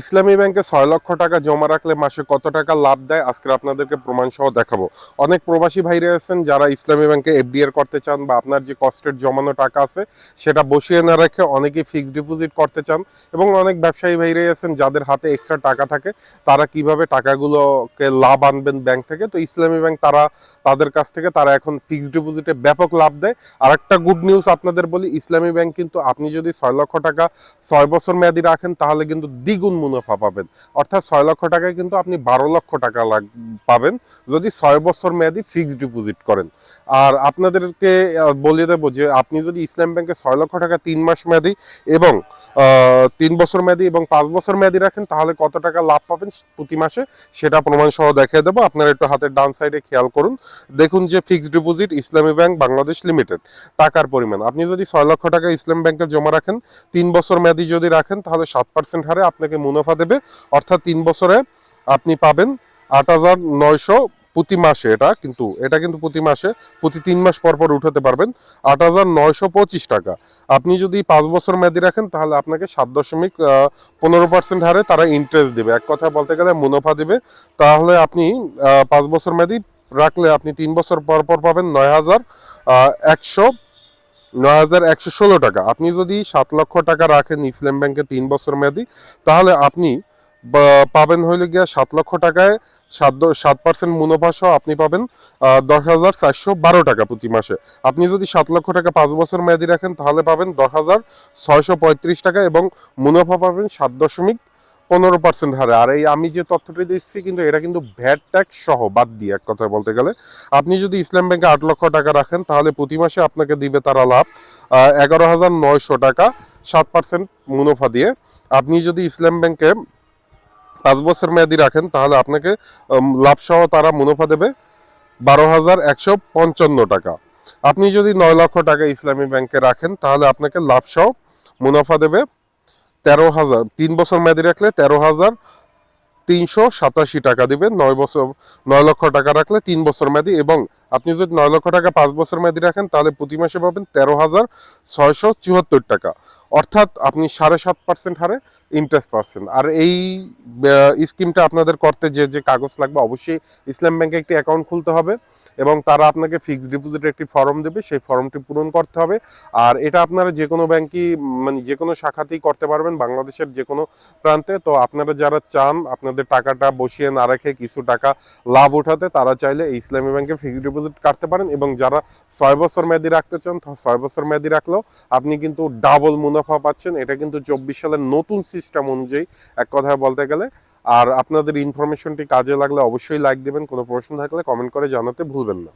ইসলামী ব্যাংকে ছয় লক্ষ টাকা জমা রাখলে মাসে কত টাকা লাভ দেয়? আজকে আপনাদেরকে প্রমাণ সহ দেখাবো। অনেক প্রবাসী ভাইরা আছেন যারা ইসলামী ব্যাংকে এফডিআর করতে চান বা আপনার যে কষ্টের জমানো টাকা আছে, সেটা বসিয়ে না রেখে অনেকে ফিক্সড ডিপোজিট করতে চান এবং অনেক ব্যবসায়ী ভাইরাই আছেন যাদের হাতে এক্সট্রা টাকা থাকে, তারা কীভাবে টাকাগুলোকে লাভ আনবেন ব্যাংক থেকে? তো ইসলামী ব্যাংক তারা, তাদের কাছ থেকে তারা এখন ফিক্সড ডিপোজিটে ব্যাপক লাভ দেয়। আর একটা গুড নিউজ আপনাদের বলি, ইসলামী ব্যাংক কিন্তু আপনি যদি ছয় লক্ষ টাকা ছয় বছর মেয়াদি রাখেন, তাহলে কিন্তু দ্বিগুণ মুনাফা পাবেন। অর্থাৎ ছয় লক্ষ টাকায় কিন্তু আপনি বারো লক্ষ টাকা লাগ- পাবেন। যদি ছয় বছর মেয়াদি ফিক্সড ডিপোজিট করেন। আর আপনাদেরকে বলে দেবো যে আপনি যদি ইসলাম ব্যাংকে ছয় লক্ষ টাকা তিন মাস মেয়াদি এবং তিন বছর মেয়াদি এবং পাঁচ বছর মেয়াদি রাখেন, তাহলে কত টাকা লাভ পাবেন প্রতি মাসে? সেটা প্রমাণ সহ দেখিয়ে দেবো। আপনারা একটু হাতের ডান সাইডে খেয়াল করুন। দেখুন যে fixed deposit Islami bank Bangladesh limited টাকার পরিমাণ। আপনি যদি ছয় লক্ষ টাকা ইসলাম ব্যাংকে জমা রাখেন, তিন বছর মেয়াদি যদি রাখেন, তাহলে সাত পার্সেন্ট হারে আপনাকে মুনাফা দেবে। অর্থাৎ তিন বছরে আপনি পাবেন আট হাজার নয়শো প্রতি মাসে এটা, কিন্তু এটা কিন্তু প্রতি মাসে, প্রতি তিন মাস পর পর উঠাতে পারবেন আট হাজার নয়শো পঁচিশ টাকা। আপনি যদি পাঁচ বছর মেয়াদি রাখেন, তাহলে আপনাকে সাত দশমিক পনেরো পার্সেন্ট হারে তারা ইন্টারেস্ট দেবে। এক কথা বলতে গেলে মুনাফা দেবে। তাহলে আপনি পাঁচ বছর মেয়াদি রাখলে আপনি তিন বছর পর পর পাবেন নয় হাজার একশো নয় হাজার একশো ষোলো টাকা। আপনি যদি সাত লক্ষ টাকা রাখেন ইসলাম ব্যাংকে তিন বছর মেয়াদি, তাহলে আপনি পাবেন হইলে গিয়া সাত লক্ষ টাকায় সাত সাত পার্সেন্ট মুনাফা সহ আপনি পাবেন দশ হাজার চারশো বারো টাকা প্রতি মাসে। আপনি যদি সাত লক্ষ টাকা পাঁচ বছর মেয়াদি রাখেন, তাহলে পাবেন দশ হাজার ছয়শো পঁয়ত্রিশ টাকা এবং মুনাফা পাবেন সাত দশমিক পনেরো পার্সেন্ট হারে। আর এই আমি যে তথ্যটি দিচ্ছি কিন্তু এটা কিন্তু ভ্যাট ট্যাক্স সহ বাদ দিয়ে এক কথায় বলতে গেলে। আপনি যদি ইসলাম ব্যাংকে আট লক্ষ টাকা রাখেন তাহলে প্রতি মাসে আপনাকে দিবে তারা লাভ এগারো হাজার নয়শো টাকা সাত পার্সেন্ট মুনাফা দিয়ে। আপনি যদি ইসলাম ব্যাংকে পাঁচ বছর মেয়াদি রাখেন তাহলে আপনাকে উম, লাভ সহ তারা মুনাফা দেবে বারো হাজার একশো পঞ্চান্ন টাকা। আপনি যদি নয় লক্ষ টাকা ইসলামী ব্যাংকে রাখেন তাহলে আপনাকে লাভ সহ মুনাফা দেবে তেরো হাজার। তিন বছর মেয়াদি রাখলে তেরো হাজার তিনশো সাতাশি টাকা দিবেন, নয় বছর, নয় লক্ষ টাকা রাখলে তিন বছর মেয়াদি এবং আপনি যদি নয় লক্ষ টাকা পাঁচ বছর মেয়াদি রাখেন, তাহলে প্রতি মাসে পাবেন তেরো হাজার ছয়শো চুয়াত্তর টাকা। অর্থাৎ আপনি সাড়ে সাত পার্সেন্ট হারে ইন্টারেস্ট পাচ্ছেন। আর এই স্কিমটা আপনাদের করতে যে যে কাগজ লাগবে, অবশ্যই ইসলাম ব্যাংকে একটি অ্যাকাউন্ট খুলতে হবে এবং তারা আপনাকে ফিক্সড ডিপোজিটের একটি ফর্ম দেবে। সেই ফর্মটি পূরণ করতে হবে। আর এটা আপনারা যে কোনো ব্যাংকই মানে যে কোনো শাখাতেই করতে পারবেন, বাংলাদেশের যে কোনো প্রান্তে। তো আপনারা যারা চান, আপনাদের টাকাটা বসিয়ে না রেখে কিছু টাকা লাভ উঠাতে তারা চাইলে ইসলামী ব্যাংকে ফিক্সড ডিপোজিট কাটতে পারেন এবং যারা ছয় বছর মেয়াদি রাখতে চান ছয় বছর মেয়াদি রাখলেও আপনি কিন্তু ডাবল মুনাফা পাচ্ছেন। এটা কিন্তু চব্বিশ সালের নতুন সিস্টেম অনুযায়ী এক কথায় বলতে গেলে। আর আপনাদের ইনফরমেশনটি কাজে লাগলে অবশ্যই লাইক দেবেন, কোনো প্রশ্ন থাকলে কমেন্ট করে জানাতে ভুলবেন না।